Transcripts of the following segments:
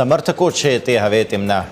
સમર્થકો છે તે હવે તેમના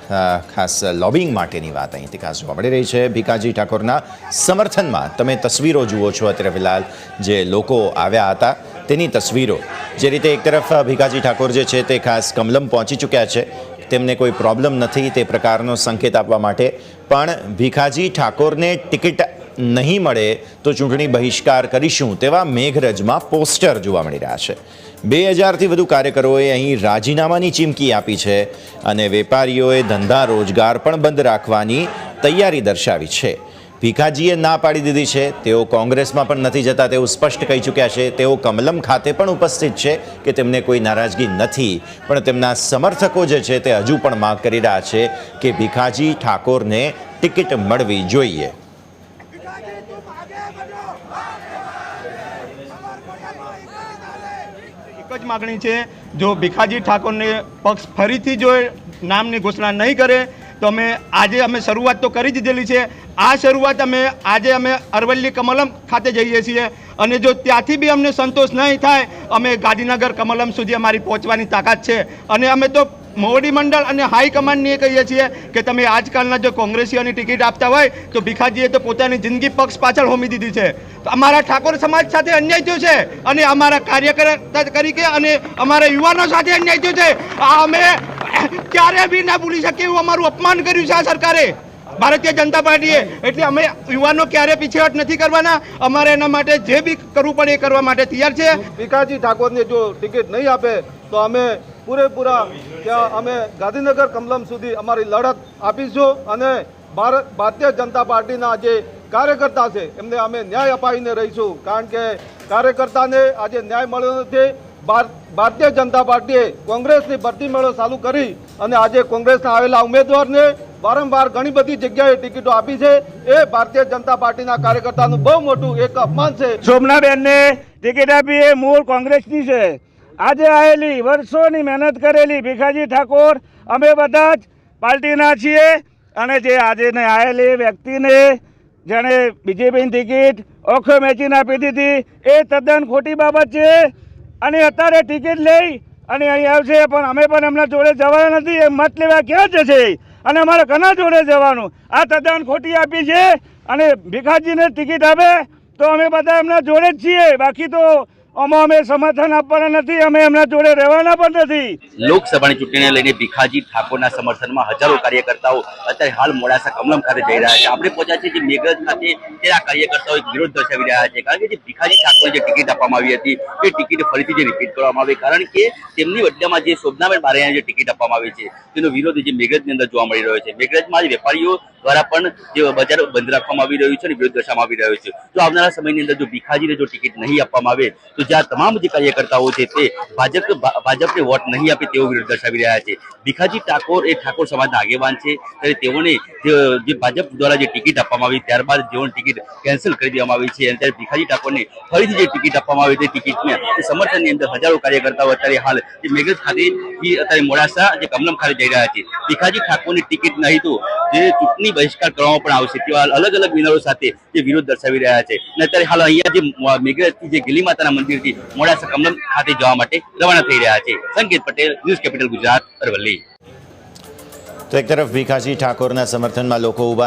ખાસ લોબિંગ માટેની વાત અહીંથી ખાસ જોવા મળી રહી છે. ભીખાજી ઠાકોરના સમર્થનમાં તમે તસવીરો જુઓ છો. અત્યારે ફિલહાલ જે લોકો આવ્યા હતા તેની તસવીરો જે રીતે એક તરફ ભીખાજી ઠાકોર જે છે તે ખાસ કમલમ પહોંચી ચૂક્યા છે. તેમને કોઈ પ્રોબ્લેમ નથી તે પ્રકારનો સંકેત આપવા માટે. પણ ભીખાજી ઠાકોરને ટિકિટ નહીં મળે તો ચૂંટણી બહિષ્કાર કરીશું તેવા મેઘરજમાં પોસ્ટર જોવા મળી રહ્યા છે. બે હજારથી વધુ કાર્યકરોએ અહીં રાજીનામાની ચીમકી આપી છે અને વેપારીઓએ ધંધા રોજગાર પણ બંધ રાખવાની તૈયારી દર્શાવી છે. ભીખાજીએ ના પાડી દીધી છે. તેઓ કોંગ્રેસમાં પણ નથી જતા તેવું સ્પષ્ટ કહી ચૂક્યા છે. તેઓ કમલમ ખાતે પણ ઉપસ્થિત છે કે તેમને કોઈ નારાજગી નથી. પણ તેમના સમર્થકો જે છે તે હજુ પણ માંગ કરી રહ્યા છે કે ભીખાજી ઠાકોરને ટિકિટ મળવી જોઈએ. એક જ માગણી છે, જો ભીખાજી ઠાકોરને પક્ષ ફરીથી જો નામની ઘોષણા નહીં કરે, તો અમે આજે અમે શરૂઆત તો કરી દીધેલી છે. આ શરૂઆત અમે આજે અમે અરવલ્લી કમલમ ખાતે જઈએ છીએ અને જો ત્યાંથી બી અમને સંતોષ નહીં થાય, અમે ગાંધીનગર કમલમ સુધી અમારી પહોંચવાની તાકાત છે. અને અમે તો મોવડી મંડળ અને હાઈકમાન્ડને એ કહીએ છીએ કે તમે આજકાલના જો કોંગ્રેસીઓની ટિકિટ આપતા હોય, તો ભીખાજીએ તો પોતાની જિંદગી પક્ષ પાછળ હોમી દીધી છે. અમારા ઠાકોર સમાજ સાથે અન્યાય થયો છે અને અમારા કાર્યકર્તા તરીકે અને અમારા યુવાનો સાથે અન્યાય થયો છે. આ અમે ક્યારે બી ના ભૂલી શકીએ એવું અમારું અપમાન કર્યું છે આ સરકારે. ભારતીય જનતા પાર્ટીએ. એટલે અમે યુવાનો ક્યારે પીછેહટ નથી કરવાના, અમારે એના માટે જે બી કરવું પડે એ કરવા માટે તૈયાર છે. ભીખાજી ઠાકોરને જો ટિકિટ નહીં આપે, તો અમે પૂરેપૂરા ત્યાં અમે ગાંધીનગર કમલમ સુધી અમારી લડત આપીશું અને ભારત ભારતીય જનતા પાર્ટીના જે કાર્યકર્તા છે, એમને અમે ન્યાય અપાવીને રહીશું. કારણ કે કાર્યકર્તાને આજે ન્યાય મળ્યો નથી. ભારતીય જનતા પાર્ટીએ કોંગ્રેસની ભરતી મેળો ચાલુ કરી અને આજે કોંગ્રેસના આવેલા ઉમેદવારને વારંવાર ઘણી બધી જગ્યાએ ટિકિટો આપી છે. એ ભારતીય જનતા પાર્ટીના કાર્યકર્તાનું બહુ મોટું એક અપમાન છે. શોભનાબેનને ટિકિટ આપી એ મૂળ કોંગ્રેસની છે. આજે આવેલી વર્ષોની મહેનત કરેલી ભીખાજી ઠાકોર, અમે બધા જ પાર્ટીના છીએ અને જે આજે આવેલી વ્યક્તિને જેણે બીજેપીની ટિકિટ ઓખો મેચીને આપી દીધી, એ તદ્દન ખોટી બાબત છે. અને અત્યારે ટિકિટ લઈ અને અહીં આવશે, પણ અમે પણ એમના જોડે જવાના નથી એ મત લેવા ક્યાં જશે? અને અમારે કના જોડે જવાનું? આ તદ્દન ખોટી આપી છે. અને ભીખાજીને ટિકિટ આપે તો અમે બધા એમના જોડે જ છીએ. બાકી તો કાર્યકર્તાઓ અત્યારે હાલ મોડાસા કમલમ ખાતે વિરોધ દર્શાવી રહ્યા છે. કારણ કે ભીખાજી ઠાકોરને જે ટિકિટ આપવામાં આવી હતી, એ ટિકિટ ફરીથી કરવામાં આવી, કારણ કે તેમની વડલામાં જે શોભનાબેન બારૈયાને જે ટિકિટ આપવામાં આવી છે, તેનો વિરોધ જે મેઘરજની અંદર જોવા મળી રહ્યો છે. મેઘરજમાં વેપારીઓ દ્વારા પણ જે બજાર બંધ રાખવામાં આવી રહ્યું છે અને વિરોધ દર્શાવવામાં આવી રહ્યો છે. તો આવનારા સમયની અંદર જો ભીખાજીને જો ટિકિટ નહીં આપવામાં આવે, તો જ્યાં તમામ જે કાર્યકર્તાઓ છે તે ભાજપ ભાજપને વોટ નહીં આપે તેવો વિરોધ દર્શાવી રહ્યા છે. ભીખાજી ઠાકોર એ ઠાકોર સમાજના આગેવાન છે. ત્યારે તેઓને જે ભાજપ દ્વારા જે ટિકિટ આપવામાં આવી ત્યારબાદ જેઓની ટિકિટ કેન્સલ કરી દેવામાં આવી છે, અને ત્યારે ભીખાજી ઠાકોરને ફરીથી જે ટિકિટ આપવામાં આવી તે ટિકિટને સમર્થનની અંદર હજારો કાર્યકર્તાઓ અત્યારે હાલ જે મેઘરજ ખાતે અત્યારે મોડાસા જે કમલમ ખાતે જઈ રહ્યા છે. ભીખાજી ઠાકોરની ટિકિટ નહીં તો જે ચૂંટણી બહિષ્કાર કરવામાં પણ આવશે તેવા અલગ અલગ વિનરો સાથે જે વિરોધ દર્શાવી રહ્યા છે. અને અત્યારે હાલ અહીંયા જે મેઘરજથી જે ગીલી માતાના મંદિરથી મોડાસા કમલમ ખાતે જવા માટે રવાના થઈ રહ્યા છે. Sanket Patel, news capital Gujarat, Aravalli. તો એક તરફ ભીખાજી ઠાકોરના સમર્થનમાં લોકો ઊભા